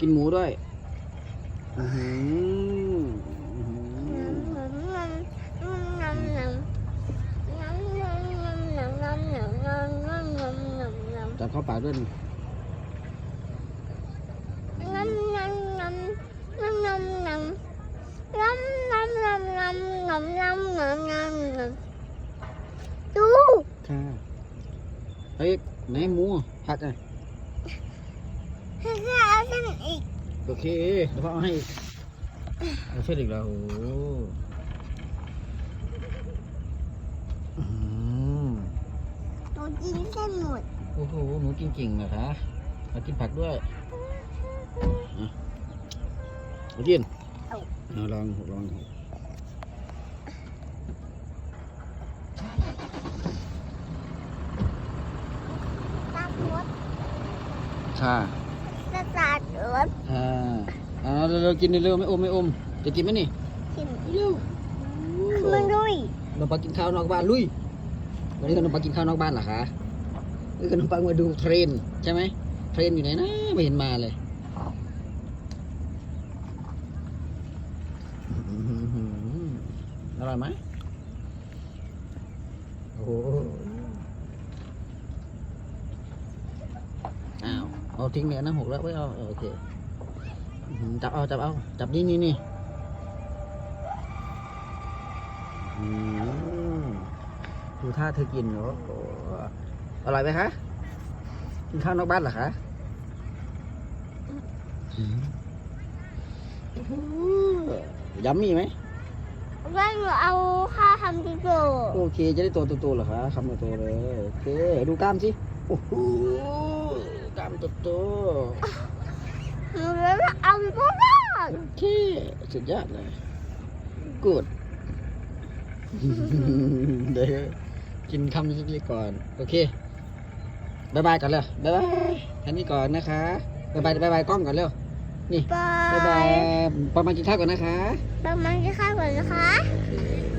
กินหมูด้วยอื้อหืออื้อหือจับเข้าปากด้วยนี่ค่ะเฮ้ยไหนหมูผักอะ โอเคเดี๋ยวพ่อเอาให้อีกเอาเส้นอีกแล้วโอ้โหอื้อหือโอ้โหหนูจริงๆนะคะมากินผักด้วยอะเอากินเอาเอาลองลองค่ะ อ่าอ่าเร็วๆกินเร็วๆไม่อมไม่อมจะกินไหมนี่เร็วมันด้วยเราไปกินข้าวนอกบ้านลุยวันนี้ขนมปังกินข้าวนอกบ้านเหรอคะเออขนมปังมาดูเทรนด์ใช่ไหมเทรนด์อยู่ไหนนะไม่เห็นมาเลยอื้อหืออร่อยไหมโอ้โหอ้าว เอาทิ้งเลยนะหกแล้วไม่เอาเออโอเคอื้อหือจับเอาจับเอาจับนี่นี่นี่อืมดูท่าเธอกินเนาะโอ้อร่อยไหมคะกินข้าวนอกบ้านเหรอคะอืมยัมมี่ไหมว่าหนูเอาข้าวทำที่โจโอเค จะได้ตัวโตๆเหรอคะคำโตๆเลย โอเค ดูกล้ามสิ โอ้โห กล้ามโตหนูจะเอาพวกนั้นๆโอเคสุดยอดเลยกูดเดี๋ยวกินคำนี้ก่อน โอเคบายบายก่อนเลยบายบายแค่นี้ก่อนนะคะบายบายบายบายกล้องก่อนเร็วบาบายบายยประมาณกินข้าวก่อนนะคะประมาณจะข้าวก่อนนะคะโอเค